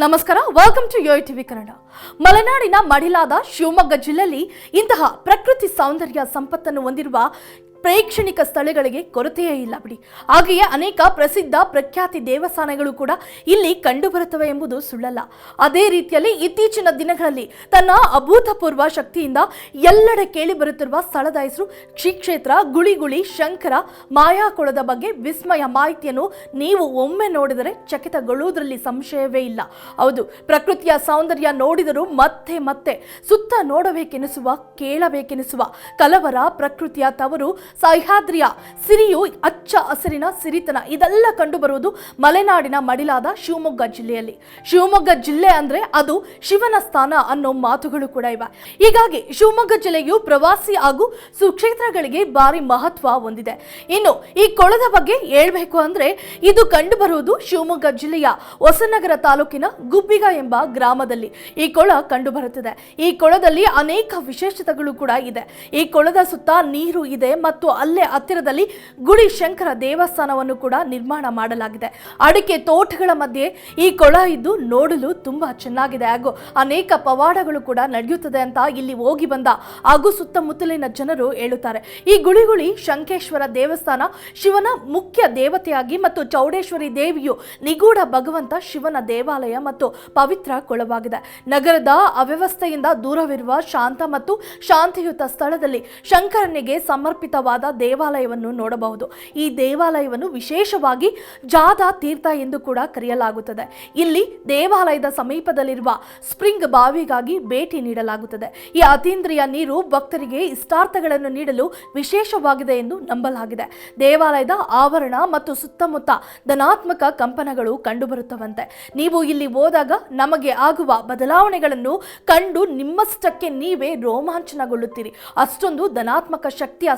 ನಮಸ್ಕಾರ welcome to ಯೋಯ್ TV Kannada ಮಲೆನಾಡಿನ ಮಡಿಲಾದ ಶಿವಮೊಗ್ಗ ಜಿಲ್ಲೆಯಲ್ಲಿ ಇಂತಹ ಪ್ರಕೃತಿ ಸೌಂದರ್ಯ ಸಂಪತ್ತನ್ನು ಹೊಂದಿರುವ ಪ್ರೇಕ್ಷಣಿಕ ಸ್ಥಳಗಳಿಗೆ ಕೊರತೆಯೇ ಇಲ್ಲ ಬಿಡಿ. ಹಾಗೆಯೇ ಅನೇಕ ಪ್ರಸಿದ್ಧ ಪ್ರಖ್ಯಾತಿ ದೇವಸ್ಥಾನಗಳು ಕೂಡ ಇಲ್ಲಿ ಕಂಡುಬರುತ್ತವೆ ಎಂಬುದು ಸುಳ್ಳಲ್ಲ. ಅದೇ ರೀತಿಯಲ್ಲಿ ಇತ್ತೀಚಿನ ದಿನಗಳಲ್ಲಿ ತನ್ನ ಅಭೂತಪೂರ್ವ ಶಕ್ತಿಯಿಂದ ಎಲ್ಲೆಡೆ ಕೇಳಿ ಬರುತ್ತಿರುವ ಸ್ಥಳದ ಹೆಸರು ಶ್ರೀ ಕ್ಷೇತ್ರ ಗುಳಿಗುಳಿ, ಶಂಕರ, ಮಾಯಾಕೊಳದ ಬಗ್ಗೆ ವಿಸ್ಮಯ ಮಾಹಿತಿಯನ್ನು ನೀವು ಒಮ್ಮೆ ನೋಡಿದರೆ ಚಕಿತಗೊಳ್ಳುವುದರಲ್ಲಿ ಸಂಶಯವೇ ಇಲ್ಲ. ಹೌದು, ಪ್ರಕೃತಿಯ ಸೌಂದರ್ಯ ನೋಡಿದರೂ ಮತ್ತೆ ಮತ್ತೆ ಸುತ್ತ ನೋಡಬೇಕೆನಿಸುವ, ಕೇಳಬೇಕೆನಿಸುವ ಕಲವರ ಪ್ರಕೃತಿಯ ತವರು ಸಹ್ಯಾದ್ರಿಯ ಸಿರಿಯು ಅಚ್ಚ ಹಸಿರಿನ ಸಿರಿತನ. ಇದೆಲ್ಲ ಕಂಡುಬರುವುದು ಮಲೆನಾಡಿನ ಮಡಿಲಾದ ಶಿವಮೊಗ್ಗ ಜಿಲ್ಲೆಯಲ್ಲಿ. ಶಿವಮೊಗ್ಗ ಜಿಲ್ಲೆ ಅಂದ್ರೆ ಅದು ಶಿವನ ಸ್ಥಾನ ಅನ್ನೋ ಮಾತುಗಳು ಕೂಡ ಇವೆ. ಹೀಗಾಗಿ ಶಿವಮೊಗ್ಗ ಜಿಲ್ಲೆಯು ಪ್ರವಾಸಿ ಹಾಗೂ ಸುಕ್ಷೇತ್ರಗಳಿಗೆ ಭಾರಿ ಮಹತ್ವ ಹೊಂದಿದೆ. ಇನ್ನು ಈ ಕೊಳದ ಬಗ್ಗೆ ಹೇಳ್ಬೇಕು ಅಂದ್ರೆ ಇದು ಕಂಡುಬರುವುದು ಶಿವಮೊಗ್ಗ ಜಿಲ್ಲೆಯ ಹೊಸನಗರ ತಾಲೂಕಿನ ಗುಬ್ಬಿಗ ಎಂಬ ಗ್ರಾಮದಲ್ಲಿ. ಈ ಕೊಳ ಕಂಡುಬರುತ್ತದೆ. ಈ ಕೊಳದಲ್ಲಿ ಅನೇಕ ವಿಶೇಷತೆಗಳು ಕೂಡ ಇದೆ. ಈ ಕೊಳದ ಸುತ್ತ ನೀರು ಇದೆ ಮತ್ತು ಅಲ್ಲೇ ಹತ್ತಿರದಲ್ಲಿ ಗುಡಿ ಶಂಕರ ದೇವಸ್ಥಾನವನ್ನು ಕೂಡ ನಿರ್ಮಾಣ ಮಾಡಲಾಗಿದೆ. ಅಡಿಕೆ ತೋಟಗಳ ಮಧ್ಯೆ ಈ ಕೊಳ ಇದ್ದು ನೋಡಲು ತುಂಬಾ ಚೆನ್ನಾಗಿದೆ. ಹಾಗೂ ಅನೇಕ ಪವಾಡಗಳು ಕೂಡ ನಡೆಯುತ್ತದೆ ಅಂತ ಇಲ್ಲಿ ಹೋಗಿ ಬಂದ ಹಾಗೂ ಸುತ್ತಮುತ್ತಲಿನ ಜನರು ಹೇಳುತ್ತಾರೆ. ಈ ಗುಳಿಗುಳಿ ಶಂಕೇಶ್ವರ ದೇವಸ್ಥಾನ ಶಿವನ ಮುಖ್ಯ ದೇವತೆಯಾಗಿ ಮತ್ತು ಚೌಡೇಶ್ವರಿ ದೇವಿಯು ನಿಗೂಢ ಭಗವಂತ ಶಿವನ ದೇವಾಲಯ ಮತ್ತು ಪವಿತ್ರ ಕೊಳವಾಗಿದೆ. ನಗರದ ಅವ್ಯವಸ್ಥೆಯಿಂದ ದೂರವಿರುವ ಶಾಂತ ಮತ್ತು ಶಾಂತಿಯುತ ಸ್ಥಳದಲ್ಲಿ ಶಂಕರನಿಗೆ ಸಮರ್ಪಿತವಾದ ದೇವಾಲಯವನ್ನು ನೋಡಬಹುದು. ಈ ದೇವಾಲಯವನ್ನು ವಿಶೇಷವಾಗಿ ಜಾದ ತೀರ್ಥ ಎಂದು ಕೂಡ ಕರೆಯಲಾಗುತ್ತದೆ. ಇಲ್ಲಿ ದೇವಾಲಯದ ಸಮೀಪದಲ್ಲಿರುವ ಸ್ಪ್ರಿಂಗ್ ಬಾವಿಗಾಗಿ ಭೇಟಿ ನೀಡಲಾಗುತ್ತದೆ. ಈ ಅತೀಂದ್ರಿಯ ನೀರು ಭಕ್ತರಿಗೆ ಇಷ್ಟಾರ್ಥಗಳನ್ನು ನೀಡಲು ವಿಶೇಷವಾಗಿದೆ ಎಂದು ನಂಬಲಾಗಿದೆ. ದೇವಾಲಯದ ಆವರಣ ಮತ್ತು ಸುತ್ತಮುತ್ತ ಧನಾತ್ಮಕ ಕಂಪನಗಳು ಕಂಡುಬರುತ್ತವಂತೆ. ನೀವು ಇಲ್ಲಿ ಹೋದಾಗ ನಮಗೆ ಆಗುವ ಬದಲಾವಣೆಗಳನ್ನು ಕಂಡು ನಿಮ್ಮಷ್ಟಕ್ಕೆ ನೀವೇ ರೋಮಾಂಚನಗೊಳ್ಳುತ್ತೀರಿ. ಅಷ್ಟೊಂದು ಧನಾತ್ಮಕ ಶಕ್ತಿಯ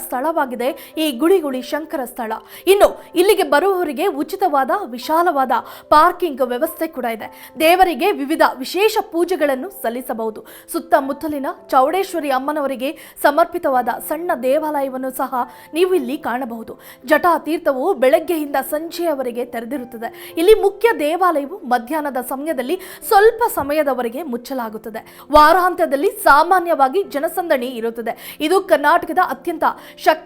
ಸ್ಥಳವಾಗಿದೆ ಈ ಗುಳಿಗುಳಿ ಶಂಕರ ಸ್ಥಳ. ಇನ್ನು ಇಲ್ಲಿಗೆ ಬರುವವರಿಗೆ ಉಚಿತವಾದ, ವಿಶಾಲವಾದ ಪಾರ್ಕಿಂಗ್ ವ್ಯವಸ್ಥೆ ಕೂಡ ಇದೆ. ದೇವರಿಗೆ ವಿವಿಧ ವಿಶೇಷ ಪೂಜೆಗಳನ್ನು ಸಲ್ಲಿಸಬಹುದು. ಸುತ್ತಮುತ್ತಲಿನ ಚೌಡೇಶ್ವರಿ ಅಮ್ಮನವರಿಗೆ ಸಮರ್ಪಿತವಾದ ಸಣ್ಣ ದೇವಾಲಯವನ್ನು ಸಹ ನೀವು ಇಲ್ಲಿ ಕಾಣಬಹುದು. ಜಟಾ ತೀರ್ಥವು ಬೆಳಗ್ಗೆಯಿಂದ ಸಂಜೆಯವರೆಗೆ ತೆರೆದಿರುತ್ತದೆ. ಇಲ್ಲಿ ಮುಖ್ಯ ದೇವಾಲಯವು ಮಧ್ಯಾಹ್ನದ ಸಮಯದಲ್ಲಿ ಸ್ವಲ್ಪ ಸಮಯದವರೆಗೆ ಮುಚ್ಚಲಾಗುತ್ತದೆ. ವಾರಾಂತ್ಯದಲ್ಲಿ ಸಾಮಾನ್ಯವಾಗಿ ಜನಸಂದಣಿ ಇರುತ್ತದೆ. ಇದು ಕರ್ನಾಟಕದ ಅತ್ಯಂತ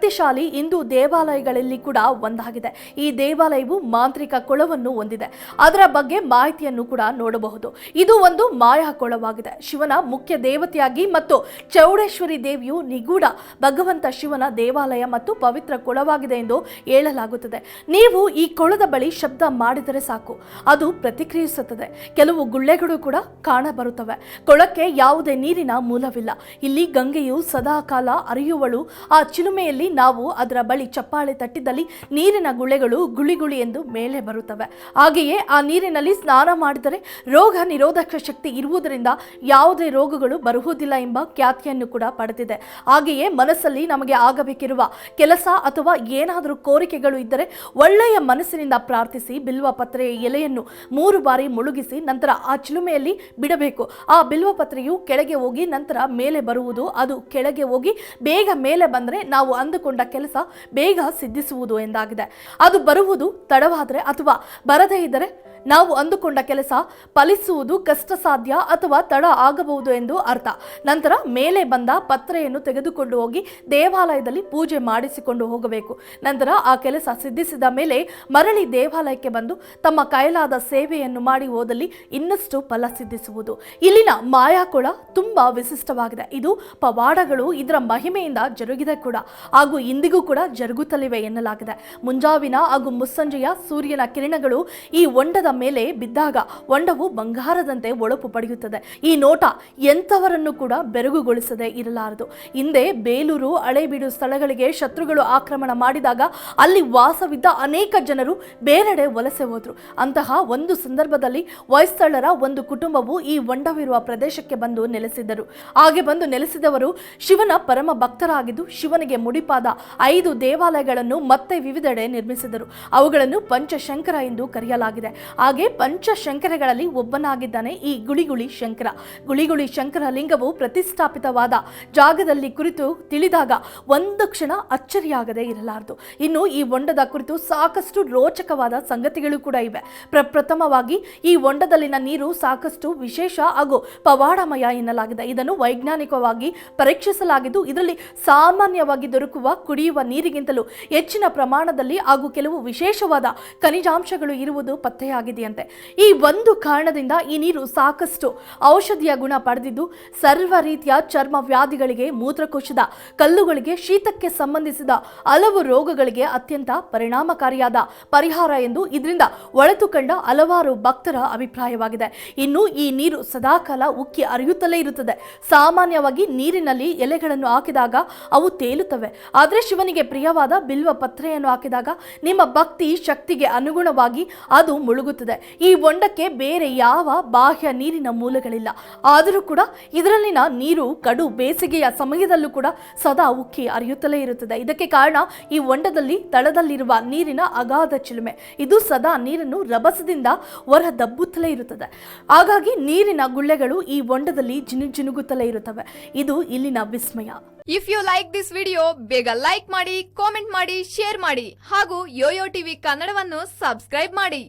ಶಕ್ತಿಶಾಲಿ ಹಿಂದೂ ದೇವಾಲಯಗಳಲ್ಲಿ ಕೂಡ ಒಂದಾಗಿದೆ. ಈ ದೇವಾಲಯವು ಮಾಂತ್ರಿಕ ಕೊಳವನ್ನು ಹೊಂದಿದೆ. ಅದರ ಬಗ್ಗೆ ಮಾಹಿತಿಯನ್ನು ಕೂಡ ನೋಡಬಹುದು. ಇದು ಒಂದು ಮಾಯಾ ಕೊಳವಾಗಿದೆ. ಶಿವನ ಮುಖ್ಯ ದೇವತೆಯಾಗಿ ಮತ್ತು ಚೌಡೇಶ್ವರಿ ದೇವಿಯು ನಿಗೂಢ ಭಗವಂತ ಶಿವನ ದೇವಾಲಯ ಮತ್ತು ಪವಿತ್ರ ಕೊಳವಾಗಿದೆ ಎಂದು ಹೇಳಲಾಗುತ್ತದೆ. ನೀವು ಈ ಕೊಳದ ಬಳಿ ಶಬ್ದ ಮಾಡಿದರೆ ಸಾಕು. ಅದು ಪ್ರತಿಕ್ರಿಯಿಸುತ್ತದೆ. ಕೆಲವು ಗುಳ್ಳೆಗಳು ಕೂಡ ಕಾಣಬರುತ್ತವೆ. ಕೊಳಕ್ಕೆ ಯಾವುದೇ ನೀರಿನ ಮೂಲವಿಲ್ಲ. ಇಲ್ಲಿ ಗಂಗೆಯು ಸದಾಕಾಲ ಅರಿಯುವಳು ಆ ಚಿಲುಮೆಯಲ್ಲಿ ನಾವು ಅದರ ಬಳಿ ಚಪ್ಪಾಳೆ ತಟ್ಟಿದಲ್ಲಿ ನೀರಿನ ಗುಳೆಗಳು ಗುಳಿಗುಳಿ ಎಂದು ಮೇಲೆ ಬರುತ್ತವೆ. ಹಾಗೆಯೇ ಆ ನೀರಿನಲ್ಲಿ ಸ್ನಾನ ಮಾಡಿದರೆ ರೋಗ ನಿರೋಧಕ ಶಕ್ತಿ ಇರುವುದರಿಂದ ಯಾವುದೇ ರೋಗಗಳು ಬರುವುದಿಲ್ಲ ಎಂಬ ಖ್ಯಾತಿಯನ್ನು ಕೂಡ ಪಡೆದಿದೆ. ಹಾಗೆಯೇ ಮನಸ್ಸಲ್ಲಿ ನಮಗೆ ಆಗಬೇಕಿರುವ ಕೆಲಸ ಅಥವಾ ಏನಾದರೂ ಕೋರಿಕೆಗಳು ಇದ್ದರೆ ಒಳ್ಳೆಯ ಮನಸ್ಸಿನಿಂದ ಪ್ರಾರ್ಥಿಸಿ, ಬಿಲ್ವ ಪತ್ರೆಯ ಎಲೆಯನ್ನು ಮೂರು ಬಾರಿ ಮುಳುಗಿಸಿ ನಂತರ ಆ ಚಿಲುಮೆಯಲ್ಲಿ ಬಿಡಬೇಕು. ಆ ಬಿಲ್ವ ಪತ್ರೆಯು ಕೆಳಗೆ ಹೋಗಿ ನಂತರ ಮೇಲೆ ಬರುವುದು. ಅದು ಕೆಳಗೆ ಹೋಗಿ ಬೇಗ ಮೇಲೆ ಬಂದರೆ ನಾವು ಅಂದುಕೊಂಡ ಕೆಲಸ ಬೇಗ ಸಿದ್ಧಿಸುವುದು ಎಂದಾಗಿದೆ. ಅದು ಬರುವುದು ತಡವಾದರೆ ಅಥವಾ ಬರದೇ ಇದ್ದರೆ ನಾವು ಅಂದುಕೊಂಡ ಕೆಲಸ ಫಲಿಸುವುದು ಕಷ್ಟ ಸಾಧ್ಯ ಅಥವಾ ತಡ ಆಗಬಹುದು ಎಂದು ಅರ್ಥ. ನಂತರ ಮೇಲೆ ಬಂದ ಪತ್ರೆಯನ್ನು ತೆಗೆದುಕೊಂಡು ಹೋಗಿ ದೇವಾಲಯದಲ್ಲಿ ಪೂಜೆ ಮಾಡಿಸಿಕೊಂಡು ಹೋಗಬೇಕು. ನಂತರ ಆ ಕೆಲಸ ಸಿದ್ಧಿಸಿದ ಮೇಲೆ ಮರಳಿ ದೇವಾಲಯಕ್ಕೆ ಬಂದು ತಮ್ಮ ಕೈಲಾದ ಸೇವೆಯನ್ನು ಮಾಡಿ ಹೋದಲ್ಲಿ ಇನ್ನಷ್ಟು ಫಲ ಸಿದ್ಧಿಸುವುದು. ಇಲ್ಲಿನ ಮಾಯಾಕೊಳ ತುಂಬಾ ವಿಶಿಷ್ಟವಾಗಿದೆ. ಇದು ಪವಾಡಗಳು ಇದರ ಮಹಿಮೆಯಿಂದ ಜರುಗಿದೆ ಕೂಡ. ಹಾಗೂ ಇಂದಿಗೂ ಕೂಡ ಜರುಗುತ್ತಲಿವೆ ಎನ್ನಲಾಗಿದೆ. ಮುಂಜಾವಿನ ಹಾಗೂ ಮುಸ್ಸಂಜೆಯ ಸೂರ್ಯನ ಕಿರಣಗಳು ಈ ಹೊಂಡದ ಮೇಲೆ ಬಿದ್ದಾಗ ಹೊಂಡವು ಬಂಗಾರದಂತೆ ಒಳಪು ಪಡೆಯುತ್ತದೆ. ಈ ನೋಟ ಎಂಥವರನ್ನು ಕೂಡ ಬೆರಗುಗೊಳಿಸದೆ ಇರಲಾರದು. ಹಿಂದೆ ಬೇಲೂರು, ಹಳೇಬೀಡು ಸ್ಥಳಗಳಿಗೆ ಶತ್ರುಗಳು ಆಕ್ರಮಣ ಮಾಡಿದಾಗ ಅಲ್ಲಿ ವಾಸವಿದ್ದ ಅನೇಕ ಜನರು ಬೇರೆಡೆ ವಲಸೆ ಹೋದರು. ಅಂತಹ ಒಂದು ಸಂದರ್ಭದಲ್ಲಿ ಹೊಯ್ಸಳರ ಒಂದು ಕುಟುಂಬವು ಈ ಹೊಂಡವಿರುವ ಪ್ರದೇಶಕ್ಕೆ ಬಂದು ನೆಲೆಸಿದ್ದರು. ಹಾಗೆ ಬಂದು ನೆಲೆಸಿದವರು ಶಿವನ ಪರಮ ಭಕ್ತರಾಗಿದ್ದು ಶಿವನಿಗೆ ಮುಡಿಪಾದ ಐದು ದೇವಾಲಯಗಳನ್ನು ಮತ್ತೆ ವಿವಿಧೆಡೆ ನಿರ್ಮಿಸಿದರು. ಅವುಗಳನ್ನು ಪಂಚಶಂಕರ ಎಂದು ಕರೆಯಲಾಗಿದೆ. ಹಾಗೆ ಪಂಚಶಂಕರಗಳಲ್ಲಿ ಒಬ್ಬನಾಗಿದ್ದಾನೆ ಈ ಗುಳಿಗುಳಿ ಶಂಕರ. ಗುಳಿಗುಳಿ ಶಂಕರ ಲಿಂಗವು ಪ್ರತಿಷ್ಠಾಪಿತವಾದ ಜಾಗದಲ್ಲಿ ಕುರಿತು ತಿಳಿದಾಗ ಒಂದು ಕ್ಷಣ ಅಚ್ಚರಿಯಾಗದೆ ಇರಲಾರದು. ಇನ್ನು ಈ ಹೊಂಡದ ಕುರಿತು ಸಾಕಷ್ಟು ರೋಚಕವಾದ ಸಂಗತಿಗಳು ಕೂಡ ಇವೆ. ಪ್ರಪ್ರಥಮವಾಗಿ ಈ ಹೊಂಡದಲ್ಲಿನ ನೀರು ಸಾಕಷ್ಟು ವಿಶೇಷ ಹಾಗೂ ಪವಾಡಮಯ ಎನ್ನಲಾಗಿದೆ. ಇದನ್ನು ವೈಜ್ಞಾನಿಕವಾಗಿ ಪರೀಕ್ಷಿಸಲಾಗಿದ್ದು, ಇದರಲ್ಲಿ ಸಾಮಾನ್ಯವಾಗಿ ದೊರಕುವ ಕುಡಿಯುವ ನೀರಿಗಿಂತಲೂ ಹೆಚ್ಚಿನ ಪ್ರಮಾಣದಲ್ಲಿ ಹಾಗೂ ಕೆಲವು ವಿಶೇಷವಾದ ಖನಿಜಾಂಶಗಳು ಇರುವುದು ಪತ್ತೆಯಾಗಿದೆಯಂತೆ ಈ ಒಂದು ಕಾರಣದಿಂದ ಈ ನೀರು ಸಾಕಷ್ಟು ಔಷಧಿಯ ಗುಣ ಪಡೆದಿದ್ದು, ಸರ್ವ ರೀತಿಯ ಚರ್ಮ ವ್ಯಾಧಿಗಳಿಗೆ, ಮೂತ್ರಕೋಶದ ಕಲ್ಲುಗಳಿಗೆ, ಶೀತಕ್ಕೆ ಸಂಬಂಧಿಸಿದ ಹಲವು ರೋಗಗಳಿಗೆ ಅತ್ಯಂತ ಪರಿಣಾಮಕಾರಿಯಾದ ಪರಿಹಾರ ಎಂದು ಇದರಿಂದ ಒಳೆತು ಕಂಡ ಹಲವಾರು ಭಕ್ತರ ಅಭಿಪ್ರಾಯವಾಗಿದೆ. ಇನ್ನು ಈ ನೀರು ಸದಾಕಾಲ ಉಕ್ಕಿ ಅರಿಯುತ್ತಲೇ ಇರುತ್ತದೆ. ಸಾಮಾನ್ಯವಾಗಿ ನೀರಿನಲ್ಲಿ ಎಲೆಗಳನ್ನು ಹಾಕಿದಾಗ ಅವು ತೇಲುತ್ತವೆ. ಆದರೆ ಶಿವನಿಗೆ ಪ್ರಿಯವಾದ ಬಿಲ್ವ ಪತ್ರೆಯನ್ನು ಹಾಕಿದಾಗ ನಿಮ್ಮ ಭಕ್ತಿ ಶಕ್ತಿಗೆ ಅನುಗುಣವಾಗಿ ಅದು ಮುಳುಗುತ್ತದೆ. ಈ ಹೊಂಡಕ್ಕೆ ಬೇರೆ ಯಾವ ಬಾಹ್ಯ ನೀರಿನ ಮೂಲಗಳಿಲ್ಲ. ಆದರೂ ಕೂಡ ಇದರಲ್ಲಿನ ನೀರು ಕಡು ಬೇಸಿಗೆಯ ಸಮಯದಲ್ಲೂ ಕೂಡ ಸದಾ ಉಕ್ಕಿ ಅರಿಯುತ್ತಲೇ ಇರುತ್ತದೆ. ಇದಕ್ಕೆ ಕಾರಣ ಈ ಹೊಂಡದಲ್ಲಿ ತಳದಲ್ಲಿರುವ ನೀರಿನ ಅಗಾಧ ಚಿಲುಮೆ. ಇದು ಸದಾ ನೀರನ್ನು ರಭಸದಿಂದ ಹೊರ ದಬ್ಬುತ್ತಲೇ ಇರುತ್ತದೆ. ಹಾಗಾಗಿ ನೀರಿನ ಗುಳ್ಳೆಗಳು ಈ ಹೊಂಡದಲ್ಲಿ ಜಿನು ಜಿನುಗುತ್ತಲೇ ಇರುತ್ತವೆ. ಇದು ಇಲ್ಲಿನ ವಿಸ್ಮಯ. If you like this video ಬೇಗ ಲೈಕ್ ಮಾಡಿ ಕಾಮೆಂಟ್ ಮಾಡಿ ಶೇರ್ ಮಾಡಿ ಹಾಗೂ ಯೋಯೋ ಟಿವಿ ಕನ್ನಡವನ್ನು ಸಬ್ಸ್ಕ್ರೈಬ್ ಮಾಡಿ.